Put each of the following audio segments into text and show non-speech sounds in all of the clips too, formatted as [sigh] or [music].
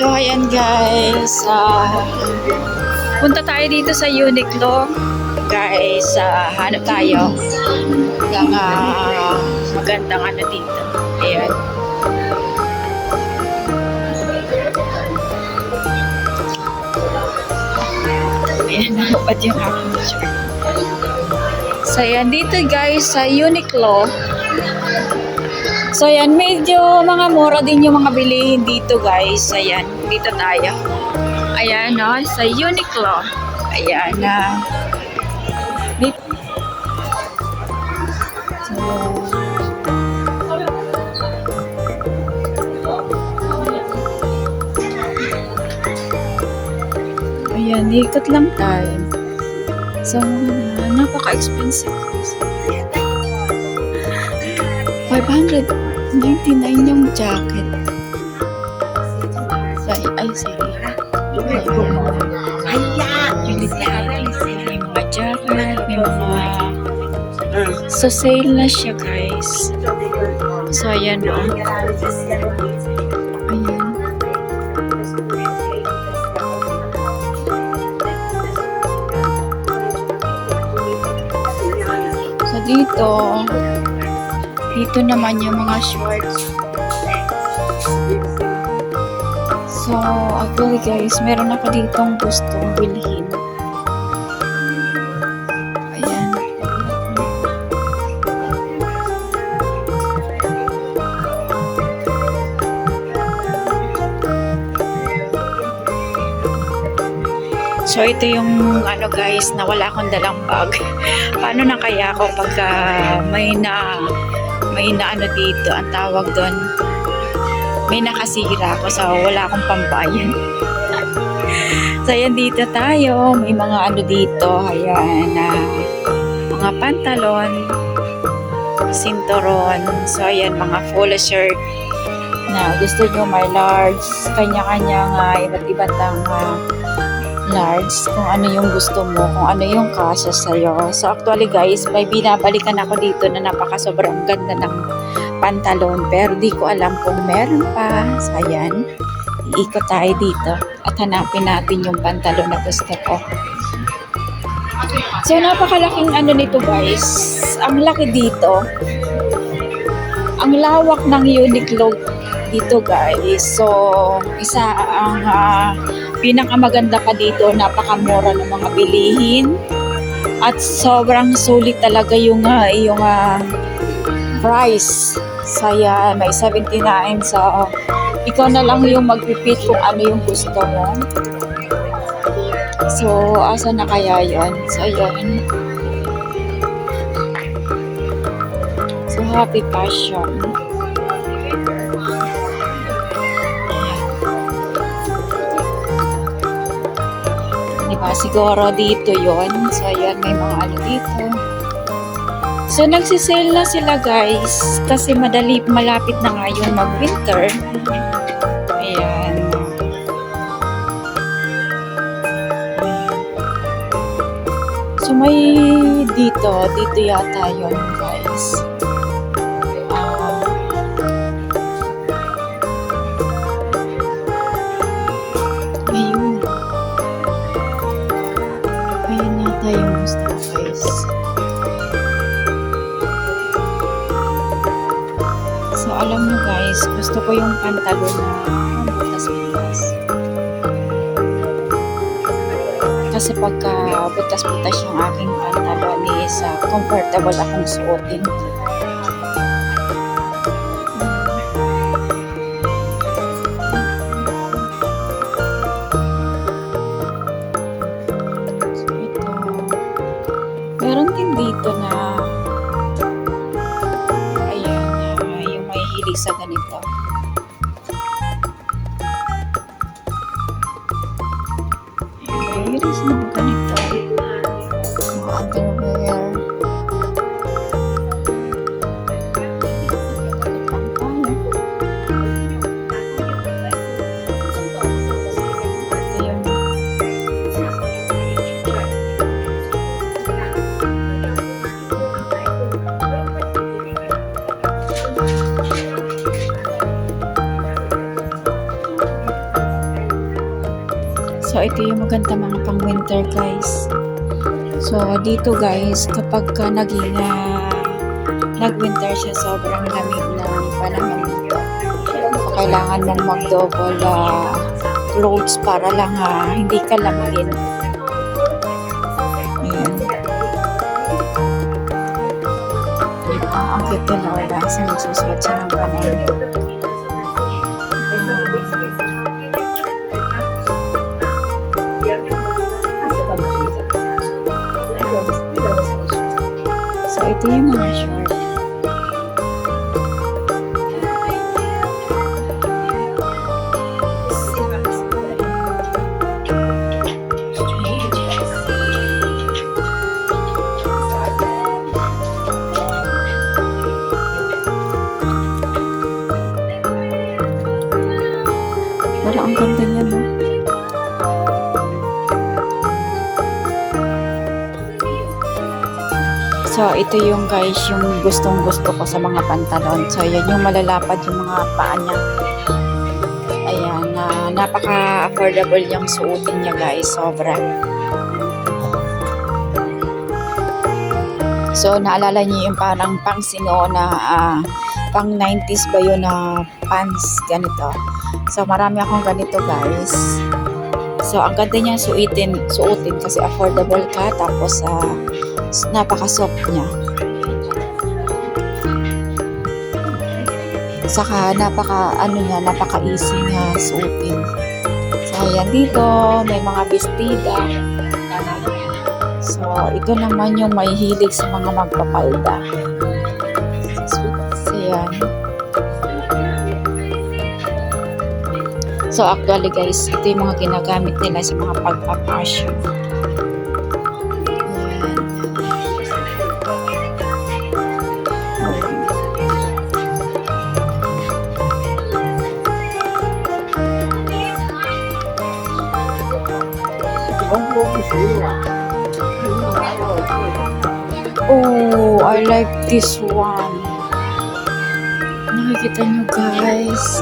ayan guys, ah, punta tayo dito sa Uniqlo. Guys, ah, hanap tayo ng ah, magandang ano dito. Ayan. Ayan, nakapad yung aking shirt. So, ayan, dito guys, sa Uniqlo. So, ayan, medyo mga mura din yung mga bilihin dito guys. Ayan, dito tayo. Ayan, no, sa Uniqlo. Ayan, na. dito. So, ayan, ikot lang tayo. So, napaka-expensive. 599 yung jacket. Sa, ay, sorry. Ayan! May mga jacket, may mga... So, sale na siya, guys. So, ayan, no? Ayan. So, dito, dito naman yung mga shorts. So, actually guys, meron ako ditong gustong bilhin. Ayan. So, ito yung ano guys, na wala akong dalang bag. [laughs] Paano na kaya ako pagka may na may na ano dito, ang tawag doon, may nakasira ako so wala akong pambayan. [laughs] so ayan dito tayo, may mga ano dito, ayan na mga pantalon, sinturon, so ayan mga full shirt na gusto nyo may large, kanya-kanya nga iba't iba't ang ah, large, kung ano yung gusto mo, kung ano yung kasya sa'yo. So actually guys, may binabalikan ako dito na napaka sobrang ganda ng pantalon pero di ko alam kung meron pa. So ayan, iikot tayo dito at hanapin natin yung pantalon na gusto ko. So napakalaking ano nito guys, ang laki dito. Ang lawak ng Uniqlo dito guys. So isa ang ah, pinakamaganda pa dito, napakamura ng mga bilihin. At sobrang sulit talaga yung ah, yung ah, price. Saya may 79 so ikaw na lang yung magpipit kung ano yung gusto mo. So, asa na kaya yon? So, yun. So, happy passion. Diba? Siguro dito yon So, ayan, may mga ano dito. So, nagsisale na sila guys. Kasi madali, malapit na nga yung mag-winter. Ayan. So, may dito. Dito yata yon guys. Gusto ko yung pantalon na butas-butas. Kasi pagka butas-butas yung aking pantalon is uh, comfortable akong suotin. Ayan, ito yung maganda mga pang winter guys. So, dito guys, kapag ka naging ah, nag-winter siya, sobrang lamig ng panahon dito. Kailangan mong mag-double ah, clothes para lang ah, hindi ka lamigin. Ayan. Ang cute na Lola. Kasi nagsusuot siya ng panahon. So, ito So, ito yung guys, yung gustong gusto ko sa mga pantalon. So, yan yung malalapad yung mga paa niya. Ayan, na napaka-affordable yung suotin niya guys, sobra. So, naalala niyo yung parang pang sino na ah, pang 90s ba yun na pants, ganito. So, marami akong ganito guys. So, ang ganda niya suotin, suotin kasi affordable ka, tapos ah, napaka-soft niya. Saka napaka ano niya, napaka-easy niya suotin. So ayan dito, may mga bestida. So ito naman yung may hilig sa mga magpapalda. So, so yan. So actually guys, ito yung mga ginagamit nila sa mga pagpapasyon. Oh, I like this one. Nakikita nyo guys.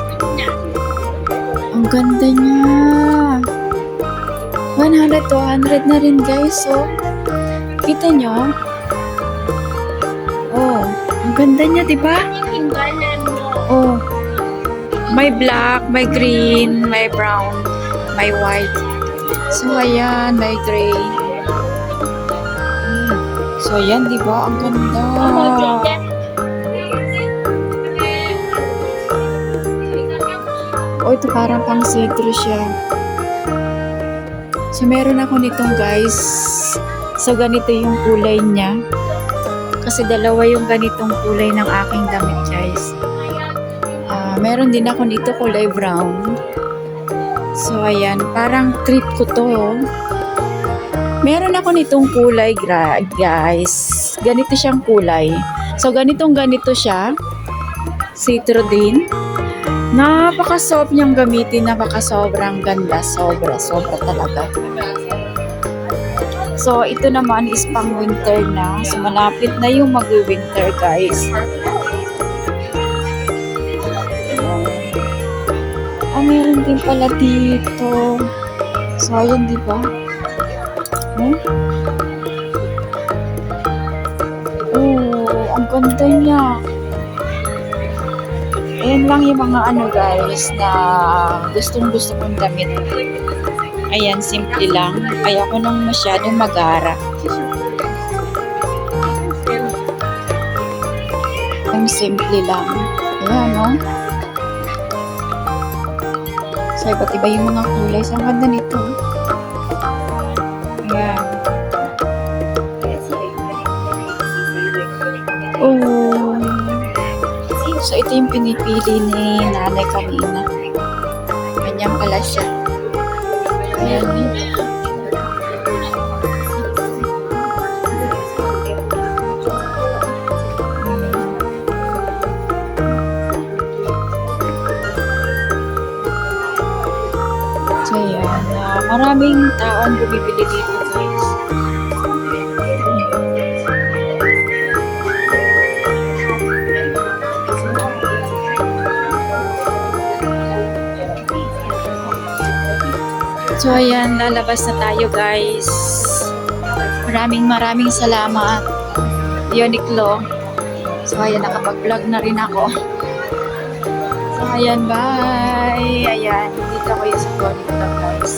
Ang ganda niya. 100 to 100 na rin guys. So, kita nyo? Oh, ang ganda niya, di ba? Oh, may black, may green, may brown, may white. So, ayan, may gray. Mm. So, ayan, di ba? Ang ganda. Oh, ito parang pang citrus siya. So, meron ako nitong guys. So, ganito yung kulay niya. Kasi dalawa yung ganitong kulay ng aking damit, guys. Ah, meron din ako nito kulay brown. So, ayan. Parang trip ko to. Meron ako nitong kulay, guys. Ganito siyang kulay. So, ganitong ganito siya. Citro din. Napaka-soft niyang gamitin. Napaka-sobrang ganda. Sobra, sobra talaga. So, ito naman is pang winter na. So, malapit na yung mag-winter, guys. Meron pala dito. So, ayun, di ba? Hmm? Oh, ang ganda niya. Ayan lang yung mga ano guys na gustong gusto kong damit. Ayan, simple lang. Ayoko nang masyadong magara. Ang simple lang. Ayan, no? So, iba't iba yung mga kulay. So, ang ganda nito. Ayan. Oh. So, ito yung pinipili ni nanay kanina. Ganyan pala siya. Ayan. So, ayan. ah, maraming taong bumibili dito, guys. So ayan, lalabas na tayo guys. Maraming maraming salamat. Uniqlo. So ayan, nakapag-vlog na rin ako. Ayan, bye! Ayan, dito ako yung sa Uniqlo guys.